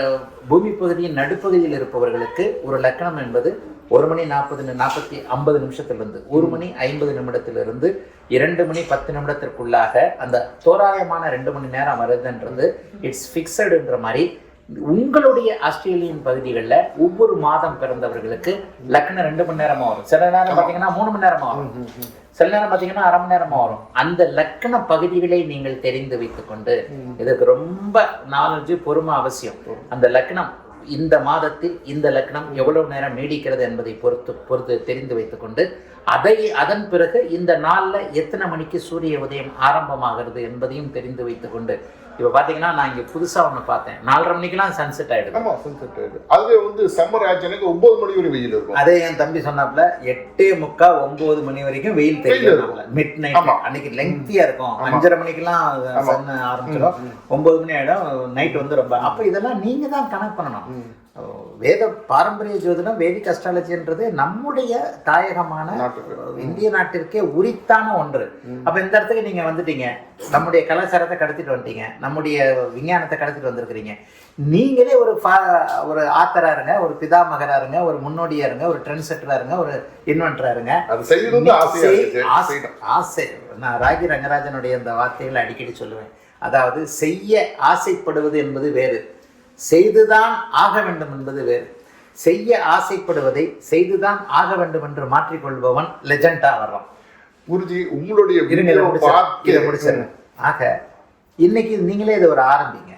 பூமி பகுதியின் நடுப்பகுதியில் இருப்பவர்களுக்கு ஒரு லக்கணம் என்பது ஒரு மணி நாற்பது நாற்பத்தி ஐம்பது நிமிஷத்திலிருந்து ஒரு மணி ஐம்பது நிமிடத்திலிருந்து இரண்டு மணி பத்து நிமிடத்திற்குள்ளாக அந்த தோராயமான ரெண்டு மணி நேரம் வருதுன்றது இட்ஸ் ஃபிக்ஸடுன்ற மாதிரி உங்களுடைய ஆஸ்திரேலியன் பகுதிகளில் ஒவ்வொரு மாதம் பிறந்தவர்களுக்கு லக்னம் ரெண்டு மணி நேரமாக வரும். சில நேரம் பார்த்தீங்கன்னா மூணு மணி நேரமாக வரும். சில நேரம் பார்த்தீங்கன்னா அரை மணி நேரமா வரும். அந்த லக்கண பகுதிகளை நீங்கள் தெரிந்து வைத்துக்கொண்டு இதுக்கு ரொம்ப நாலேஜ் பொறுமை அவசியம். அந்த லக்னம் இந்த மாதத்தில் இந்த லக்னம் எவ்வளவு நேரம் நீடிக்கிறது என்பதை பொறுத்து பொறுத்து தெரிந்து வைத்துக்கொண்டு அதை அதன் பிறகு இந்த நாள்ல எத்தனை மணிக்கு சூரிய உதயம் ஆரம்பமாகிறது என்பதையும் தெரிந்து வைத்துக்கொண்டு இப்போ பார்த்தீங்கன்னா நான் இங்கே புதுசா ஒன்று பார்த்தேன். நாலரை மணிக்கெல்லாம் சன்செட் ஆயிடுது. ஆமா sunset ஆயிடுது. அதுவே வந்து சம்மர் ஆச்சுனாக்க ஒன்பது மணி வரை வெயில் இருக்கும். அதே என் தம்பி சொன்னாப்ல எட்டே முக்கா ஒன்பது மணி வரைக்கும் வெயில் தெரியும் மிட் நைட். அன்னைக்கு லெங்க்தியா இருக்கும். அஞ்சரை மணிக்கெல்லாம் சன் ஆரம்பிச்சிடும். ஒன்பது மணி ஆயிடும். நைட் வந்து ரொம்ப அப்ப இதெல்லாம் நீங்க தான் கணக்கு பண்ணணும். வேத பாரம்பரிய ஜோதிடம் வேதிக் அஸ்ட்ராலஜின்றது நம்முடைய தாயகமான. இந்திய நாட்டிற்கே உரித்தான ஒன்று. அப்ப இந்த இடத்துக்கு நீங்க வந்துட்டீங்க. நம்முடைய கலாச்சாரத்தை கடத்திட்டு வந்துட்டீங்க. நம்முடைய விஞ்ஞானத்தை கடத்திட்டு வந்திருக்கிறீங்க. நீங்களே ஒரு ஒரு ஆத்தரா இருங்க ஒரு பிதாமகரா இருங்க ஒரு முன்னோடியா இருங்க ஒரு ட்ரெண்ட் செட்டரா இருங்க ஒரு இன்வென்டரா இருங்க. ஆசை நான் ராகி ரங்கராஜனுடைய அந்த வார்த்தைகளை அடிக்கடி சொல்லுவேன். அதாவது செய்ய ஆசைப்படுவது என்பது வேறு. செய்துதான் ஆக வேண்டும் என்பது வேறு. செய்ய ஆசைப்படுவதை செய்துதான் ஆக வேண்டும் என்று மாற்றிக்கொள்பவன் லெஜண்டா வர்றான். குருஜி உங்களுடைய இதை முடிச்சிடுறேன். ஆக இன்னைக்கு நீங்களே இதை ஒரு ஆரம்பிங்க.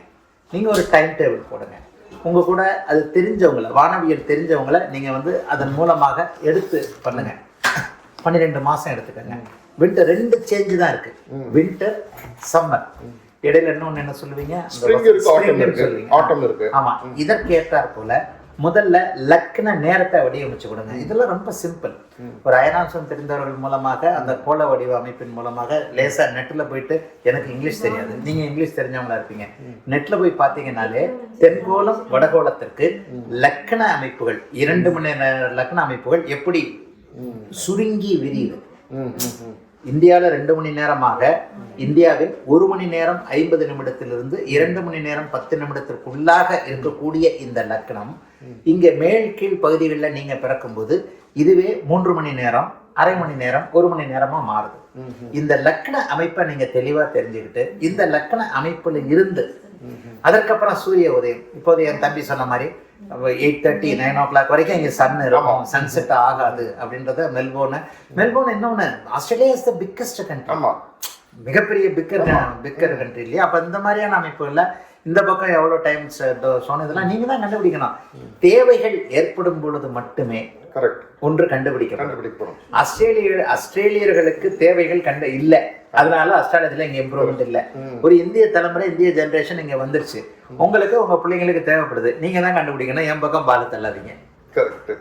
நீங்க ஒரு டைம் டேபிள் போடுங்க. உங்க கூட அது தெரிஞ்சவங்கள வானவியல் தெரிஞ்சவங்கள நீங்க வந்து அதன் மூலமாக எடுத்து பண்ணுங்க. பன்னிரெண்டு மாசம் எடுத்துக்கங்க. வின்டர் ரெண்டு சேஞ்சு தான் இருக்கு. வின்டர் சம்மர் இடையில இன்னொன்னு என்ன சொல்லுவீங்க? Spring இருக்கு. ஆமா. இதற்கேற்றாற் போல முதல்ல லக்ன நேரத்தை வடிவமைச்சு கொடுங்க. இதெல்லாம் ரொம்ப சிம்பிள். ஒரு அயனாம்சம் தெரிந்தவர்கள் மூலமாக அந்த கோல வடிவ அமைப்பின் மூலமாக லேசா நெட்ல போயிட்டு எனக்கு இங்கிலீஷ் தெரியாது. நீங்க இங்கிலீஷ் தெரிஞ்சவங்களா இருப்பீங்க. நெட்ல போய் பார்த்தீங்கன்னாலே தென்கோளம் வடகோளத்திற்கு லக்கண அமைப்புகள் இரண்டு மணி நேர லக்கண அமைப்புகள் எப்படி சுருங்கி விரியுது. இந்தியாவில் ரெண்டு மணி நேரமாக இந்தியாவில் ஒரு மணி நேரம் ஐம்பது நிமிடத்திலிருந்து இரண்டு மணி நேரம் பத்து நிமிடத்திற்குள்ளாக இருக்கக்கூடிய இந்த லக்னம் இங்கே மேல் கீழ் பகுதிகளில் நீங்கள் பிறக்கும்போது இதுவே மூன்று மணி நேரம் அரை மணி நேரம் ஒரு மணி நேரமா மாறுது. இந்த லக்ன அமைப்பை நீங்க தெளிவா தெரிஞ்சுக்கிட்டு இந்த லக்ன அமைப்புல இருந்து அதற்கப்புறம் சூரிய உதயம். இப்போது என் தம்பி சொன்ன மாதிரி eight thirty nine o'clock வரைக்கும் இங்கே சன் இருக்கும் சன்செட் ஆகாது அப்படின்றத மெல்போர்னு. மெல்போர்ன் இன்னொன்று Australia is the biggest country ஆமா. மிகப்பெரிய பிக்கர் பிக்கர் கண்ட்ரி இல்லையா? அப்போ இந்த மாதிரியான அமைப்பு இல்லை. இந்த பக்கம் எவ்வளோ டைம் சொன்னதெல்லாம் நீங்கள் தான் கண்டுபிடிக்கணும். தேவைகள் ஏற்படும் பொழுது மட்டுமே கரெக்ட் ஒன்று கண்டுபிடிக்கணும் கண்டுபிடிக்கணும் ஆஸ்திரேலிய ஆஸ்திரேலியர்களுக்கு தேவைகள் கண்டு இல்லை. அதனால ஆஸ்திரேலியத்தில் இங்கே இம்ப்ரூவ்மெண்ட் இல்லை. ஒரு இந்திய தலைமுறை இந்திய ஜெனரேஷன் இங்கே வந்துருச்சு. உங்களுக்கு உங்க பிள்ளைங்களுக்கு தேவைப்படுது. நீங்க தான் கண்டுபிடிக்கணும். என் பக்கம் பால் தள்ளாதீங்க. கரெக்ட்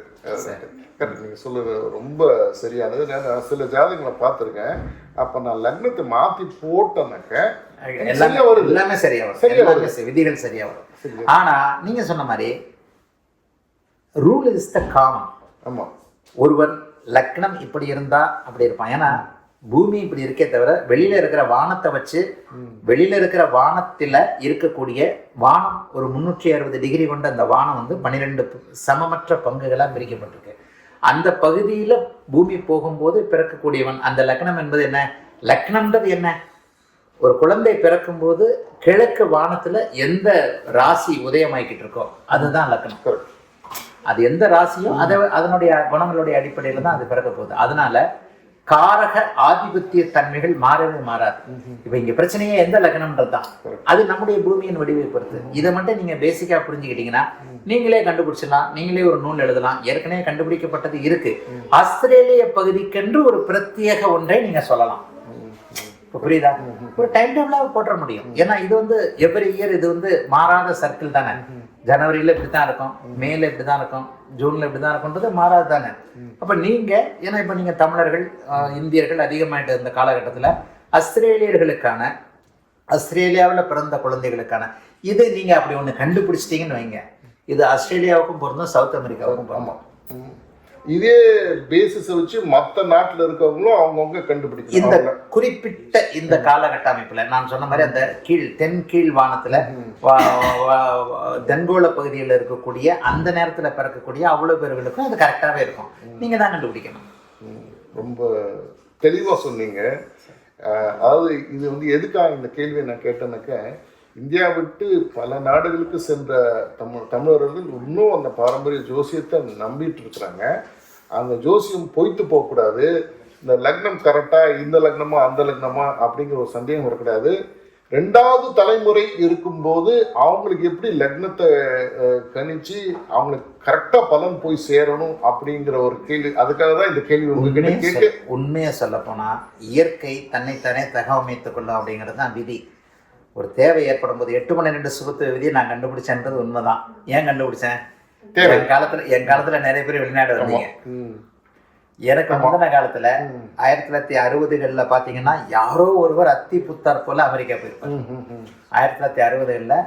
கரெக்ட் நீங்க சொல்லுறது ரொம்ப சரியானது. நான் சில ஜாதகங்களை பார்த்துருக்கேன். அப்ப நான் லக்னத்தை மாத்தி போட்டேனாக்க எல்லாமே வருது. எல்லாமே சரியா வரும் எல்லாமே விதிகள் சரியா வரும் சரியா. ஆனா நீங்க சொன்ன மாதிரி ரூல் இஸ் த காமன் ஆமா. ஒருவன் லக்னம் இப்படி இருந்தா அப்படி இருப்பான். ஏன்னா பூமி இப்படி இருக்கே தவிர வெளியில இருக்கிற வானத்தை வச்சு வெளியில இருக்கிற வானத்துல இருக்கக்கூடிய வானம் ஒரு முன்னூற்றி அறுபது டிகிரி கொண்ட அந்த வானம் வந்து பன்னிரெண்டு சமமற்ற பங்குகளா பிரிக்கப்பட்டிருக்கு. அந்த பகுதியில பூமி போகும்போது பிறக்கக்கூடியவன் அந்த லக்னம் என்பது என்ன? லக்னம்ன்றது என்ன? ஒரு குழந்தை பிறக்கும்போது கிழக்கு வானத்துல எந்த ராசி உதயமாக்கிட்டு இருக்கோ அதுதான் லக்னம். அது எந்த ராசியும் அதை அதனுடைய குணங்களுடைய அடிப்படையில தான் அது பிறக்க போகுது. அதனால காரக ஆதிபத்திய தன்மைகள் மாறவே மாறாது. இப்ப இங்க பிரச்சனையே எந்த லக்னம்ன்றது தான். அது நம்முடைய பூமியின் வடிவை பொறுத்து. இதை மட்டும் நீங்க பேசிக்கா புரிஞ்சுக்கிட்டீங்கன்னா நீங்களே கண்டுபிடிச்சிடலாம். நீங்களே ஒரு நூல் எழுதலாம். ஏற்கனவே கண்டுபிடிக்கப்பட்டது இருக்கு. ஆஸ்திரேலிய பகுதிக்கென்று ஒரு பிரத்யேக ஒன்றை நீங்க சொல்லலாம். புரியுதா? ஒரு டைம் டேபிளாக போட்டுற முடியும். ஏன்னா இது வந்து எவ்ரி இயர் இது வந்து மாறாத சர்க்கிள் தானே. ஜனவரியில இப்படி தான் இருக்கும் மேல இப்படி தான் இருக்கும் ஜூன்ல இப்படி தான் இருக்கும்ன்றது மாறாது தானே? அப்ப நீங்க ஏன்னா இப்ப நீங்க தமிழர்கள் இந்தியர்கள் அதிகமாயிட்டு இருந்த காலகட்டத்துல ஆஸ்திரேலியர்களுக்கான ஆஸ்திரேலியாவில் பிறந்த குழந்தைகளுக்கான இது நீங்க அப்படி ஒண்ணு கண்டுபிடிச்சிட்டீங்கன்னு வைங்க. இது ஆஸ்திரேலியாவுக்கும் பொருந்தும் சவுத் அமெரிக்காவுக்கும் பொருந்தும். இதே பேசிஸை வச்சு மற்ற நாட்டுல இருக்கவங்களும் அவங்கவுங்க கண்டுபிடிக்கணும். இந்த. குறிப்பிட்ட இந்த காலகட்ட அமைப்புல நான் சொன்ன மாதிரி அந்த கீழ் தென் கீழ் வானத்துல தென்கோள பகுதியில் இருக்கக்கூடிய அந்த நேரத்துல பிறக்கக்கூடிய அவ்வளவு பேர்களுக்கும் அது கரெக்டாவே இருக்கும். நீங்க தான் கண்டுபிடிக்கணும். ரொம்ப தெளிவா சொன்னீங்க. அதாவது இது வந்து எதுக்காக இந்த கேள்வியை நான் கேட்டேன்னாக்க இந்தியா விட்டு பல நாடுகளுக்கு சென்ற தமிழ் தமிழர்கள் இன்னும் அந்த பாரம்பரிய ஜோசியத்தை நம்பிட்டு இருக்கிறாங்க. அந்த ஜோசியம் பொய்த்து போகக்கூடாது. இந்த லக்னம் கரெக்டா இந்த லக்னமா அந்த லக்னமா அப்படிங்கிற ஒரு சந்தேகம் வரக்கூடாது. ரெண்டாவது தலைமுறை இருக்கும்போது அவங்களுக்கு எப்படி லக்னத்தை கணிச்சு அவங்களுக்கு கரெக்டா பலன் போய் சேரணும் அப்படிங்கிற ஒரு கேள்வி அதுக்காக தான் இந்த கேள்வி உங்ககிட்ட சொல்ல- உண்மையை சொல்ல போனா இயற்கை தன்னைத்தானே தகவமைத்துக் கொள்ளும் அப்படிங்கிறது தான் விதி. ஒரு தேவை ஏற்படும் போது எட்டு மணி ரெண்டு சுகத்து விதியை நான் கண்டுபிடிச்சேன்றது உண்மைதான் ஏன் கண்டுபிடிச்சேன். என் காலத்துல என் காலத்துல நிறைய பேர் வெளிநாடு வந்தீங்க. எனக்கு முந்தின காலத்துல ஆயிரத்தி தொள்ளாயிரத்தி அறுபதுகளில் பார்த்தீங்கன்னா யாரோ ஒருவர் அத்தி புத்தார் போல அமெரிக்கா போயிருப்பார். ஆயிரத்தி தொள்ளாயிரத்தி அறுபதுகளில்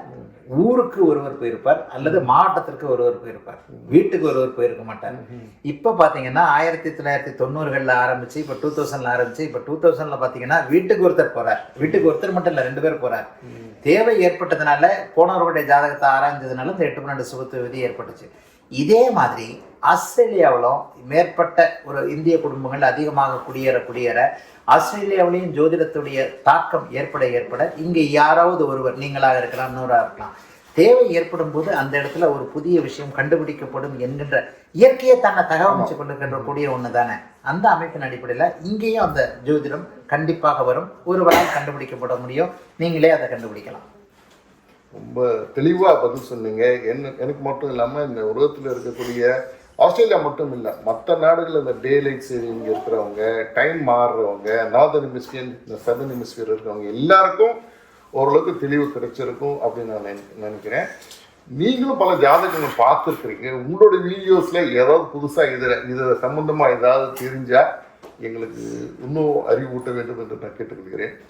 ஊருக்கு ஒருவர் போயிருப்பார் அல்லது மாவட்டத்திற்கு ஒருவர் போயிருப்பார். வீட்டுக்கு ஒருவர் போயிருக்க மாட்டார். இப்போ பார்த்தீங்கன்னா ஆயிரத்தி தொள்ளாயிரத்தி தொண்ணூறுகளில் ஆரம்பிச்சு இப்போ டூ தௌசண்ட்ல ஆரம்பிச்சு இப்போ டூ தௌசண்ட்ல பார்த்தீங்கன்னா வீட்டுக்கு ஒருத்தர் போறார். வீட்டுக்கு ஒருத்தர் மட்டும் இல்லை ரெண்டு பேர் போறார். தேவை ஏற்பட்டதுனால போனவர்களுடைய ஜாதகத்தை ஆராய்ஞ்சதுனால இந்த எட்டு பன்னெண்டு சுபத்து விதி ஏற்பட்டுச்சு. இதே மாதிரி ஆஸ்திரேலியாவிலும் மேற்பட்ட ஒரு இந்திய குடும்பங்கள் அதிகமாக குடியேற குடியேற ஆஸ்திரேலியாவிலையும் ஜோதிடத்துடைய தாக்கம் ஏற்பட ஏற்பட இங்கே யாராவது ஒருவர் நீங்களாக இருக்கலாம் இன்னொராக இருக்கலாம். தேவை ஏற்படும் போது அந்த இடத்துல ஒரு புதிய விஷயம் கண்டுபிடிக்கப்படும் என்கின்ற இயற்கையை தன்னை தகவமைச்சு கொள்ளுகின்ற கூடிய ஒன்று தானே. அந்த அமைப்பின் அடிப்படையில் இங்கேயும் அந்த ஜோதிடம் கண்டிப்பாக வரும். ஒருவரால் கண்டுபிடிக்கப்பட முடியும். நீங்களே அதை கண்டுபிடிக்கலாம். ரொம்ப தெளிவாக பதில் சொன்னீங்க. என்ன எனக்கு மட்டும் இல்லாமல் இந்த உலகத்தில் இருக்கக்கூடிய ஆஸ்திரேலியா மட்டும் இல்லை மற்ற நாடுகள் இந்த டே லைட் சேவிங் இருக்கிறவங்க டைம் மாறுறவங்க நார்தன் ஹெமிஸ்பியர் இந்த சதர்ன் ஹெமிஸ்பியர் இருக்கிறவங்க எல்லாருக்கும் ஓரளவுக்கு தெளிவு கிடைச்சிருக்கும் அப்படின்னு நான் நினை- நினைக்கிறேன். நீங்களும் பல ஜாதகங்கள் பார்த்துருக்குறீங்க. உங்களோட வீடியோஸில் ஏதாவது புதுசாக இதில் இதில் சம்மந்தமாக ஏதாவது தெரிஞ்சால் எங்களுக்கு இன்னும் அறிவூட்ட வேண்டும் என்று நான் கேட்டுக்கொள்கிறேன்.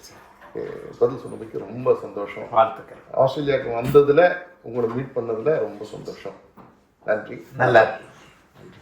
அஹ் பதில் சொன்னதுக்கு ரொம்ப சந்தோஷம். வாழ்த்துக்கள். ஆஸ்திரேலியாவுக்கு வந்ததுல உங்களை மீட் பண்ணதுல ரொம்ப சந்தோஷம். நன்றி. நல்லா